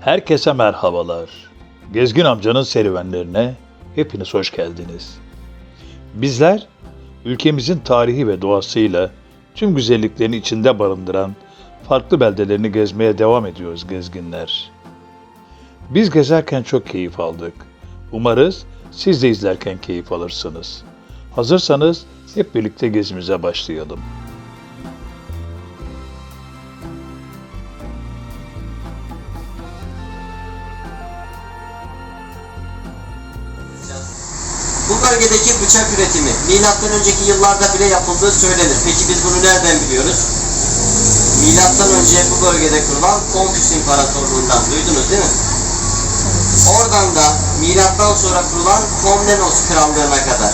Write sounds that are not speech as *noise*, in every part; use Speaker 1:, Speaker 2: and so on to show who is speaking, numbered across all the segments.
Speaker 1: Herkese merhabalar. Gezgin amcanın serüvenlerine hepiniz hoş geldiniz. Bizler ülkemizin tarihi ve doğasıyla tüm güzelliklerini içinde barındıran farklı beldelerini gezmeye devam ediyoruz gezginler. Biz gezerken çok keyif aldık. Umarız siz de izlerken keyif alırsınız. Hazırsanız hep birlikte gezimize başlayalım.
Speaker 2: Bölgedeki bıçak üretimi milattan önceki yıllarda bile yapıldığı söylenir. Peki biz bunu nereden biliyoruz? Milattan önce bu bölgede kurulan Konfüs İmparatorluğundan duydunuz değil mi? Oradan da milattan sonra kurulan Komnenos Krallığına kadar.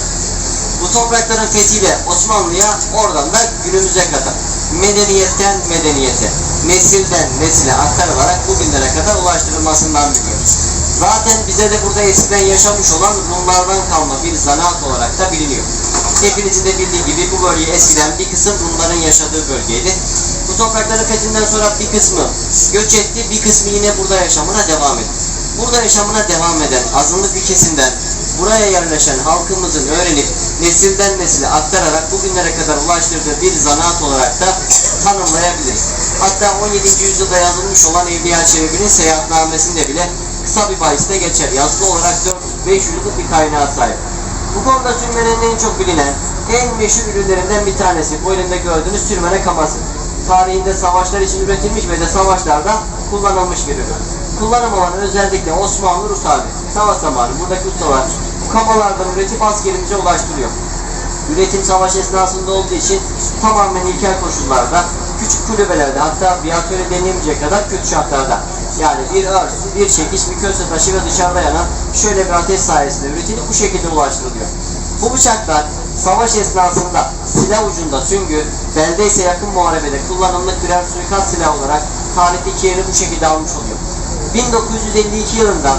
Speaker 2: Bu toprakların fethiyle Osmanlı'ya oradan da günümüze kadar medeniyetten medeniyete, nesilden nesile aktarılarak bugünlere kadar ulaştırılmasından biliyoruz. Zaten bize de burada eskiden yaşamış olan Rumlardan kalma bir zanaat olarak da biliniyor. Hepinizin de bildiği gibi bu bölge eskiden bir kısım Rumların yaşadığı bölgeydi. Bu toprakların fethinden sonra bir kısmı göç etti, bir kısmı yine burada yaşamına devam etti. Burada yaşamına devam eden azınlık bir kesimden buraya yerleşen halkımızın öğrenip nesilden nesile aktararak bugünlere kadar ulaştırdığı bir zanaat olarak da tanımlayabiliriz. Hatta 17. yüzyılda yazılmış olan Evliya Çelebi'nin seyahatnamesinde bile kısa bir bahiste geçer. Yazılı olarak 400-500 yıllık bir kaynağa sahip. Bu konuda sürmenin en çok bilinen, en meşhur ürünlerinden bir tanesi. Bu elimde gördüğünüz sürmene kaması. Tarihinde savaşlar için üretilmiş ve de savaşlarda kullanılmış bir ürün. Kullanım alanı özellikle Osmanlı Rus harbi. Savaş zamanı buradaki ustalar bu kamalardan üretip askerimize ulaştırıyor. Üretim savaş esnasında olduğu için tamamen ilkel koşullarda, küçük kulübelerde hatta bir deneyemeyecek kadar kötü şartlarda. Yani bir örs, bir çekiç, bir köse taşı ve dışarıda yanan şöyle bir ateş sayesinde üretilip bu şekilde ulaştırılıyor. Bu bıçaklar savaş esnasında silah ucunda süngü, belde ise yakın muharebede kullanımlık birer suikast silahı olarak tarihteki yerini bu şekilde almış oluyor. 1952 yılında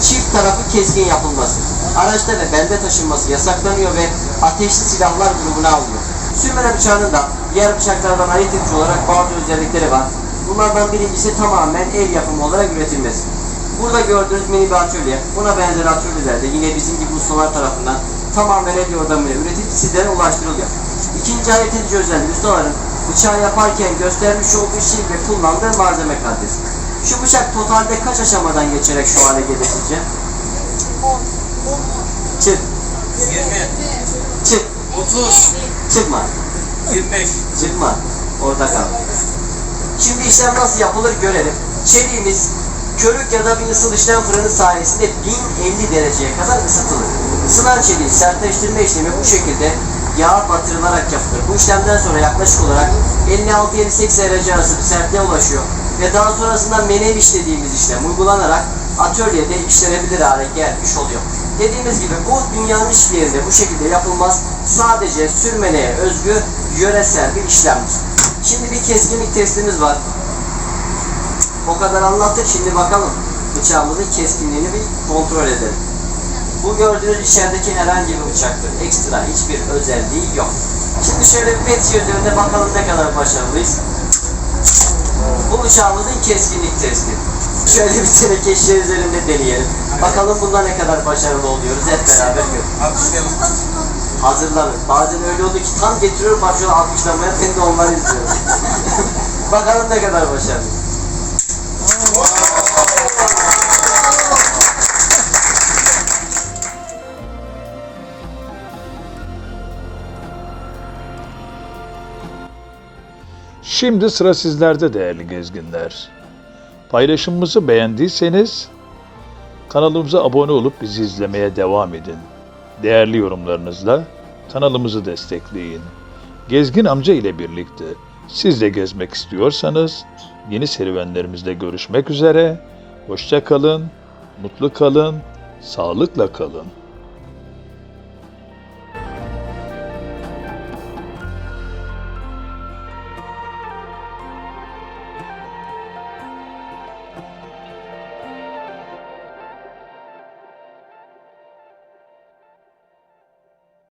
Speaker 2: çift tarafı keskin yapılması, araçta ve belde taşınması yasaklanıyor ve ateşli silahlar grubuna alınıyor. Sürmene bıçağının da diğer bıçaklardan ayırt olarak bazı özellikleri var. Bunlardan birincisi tamamen el yapımı olarak üretilmesi. Burada gördüğünüz mini bir atölye, buna benzer atölyelerde yine bizim gibi ustalar tarafından tamamen el yordamıyla üretilip sizlere ulaştırılıyor. İkinci ayırt edici özellik ustaların bıçağı yaparken göstermiş olduğu işçilik ve kullandığı malzeme kalitesi. Şu bıçak totalde kaç aşamadan geçerek şu hale gelir sizce?
Speaker 3: 10,
Speaker 2: Çık,
Speaker 3: 20,
Speaker 2: çık,
Speaker 3: 30,
Speaker 2: çıkma,
Speaker 3: 25.
Speaker 2: çıkma. Orada kal. Şimdi işlem nasıl yapılır görelim. Çeliğimiz körük ya da bir ısıl işlem fırını sayesinde 1050 dereceye kadar ısıtılır. Isınan çeliği sertleştirme işlemi bu şekilde yağ batırılarak yapılır. Bu işlemden sonra yaklaşık olarak 56-58 derece arası bir sertliğe ulaşıyor. Ve daha sonrasında meneviş dediğimiz işlem uygulanarak atölyede işlenebilir hale gelmiş oluyor. Dediğimiz gibi bu dünyanın hiçbir yerinde bu şekilde yapılmaz. Sadece sürmeneye özgü yöresel bir işlemdir. Şimdi bir keskinlik testimiz var. O kadar anlattık şimdi bakalım bıçağımızın keskinliğini bir kontrol edelim. Bu gördüğünüz içerideki herhangi bir bıçaktır. Ekstra hiçbir özelliği yok. Şimdi şöyle bir pet üzerinde bakalım ne kadar başarılıyız. Bu bıçağımızın keskinlik testi. Şöyle bir teneke şişe üzerinde deneyelim. Bakalım bunda ne kadar başarılı oluyoruz hep beraber görelim. Hazırlanın. Bazen öyle oldu ki tam getiriyorum bak şöyle alkışlamaya ben de onları izliyorum. *laughs* Bakalım ne kadar başarılı.
Speaker 1: Şimdi sıra sizlerde değerli gezginler. Paylaşımımızı beğendiyseniz kanalımıza abone olup bizi izlemeye devam edin. Değerli yorumlarınızla kanalımızı destekleyin. Gezgin amca ile birlikte siz de gezmek istiyorsanız yeni serüvenlerimizde görüşmek üzere. Hoşça kalın, mutlu kalın, sağlıkla kalın.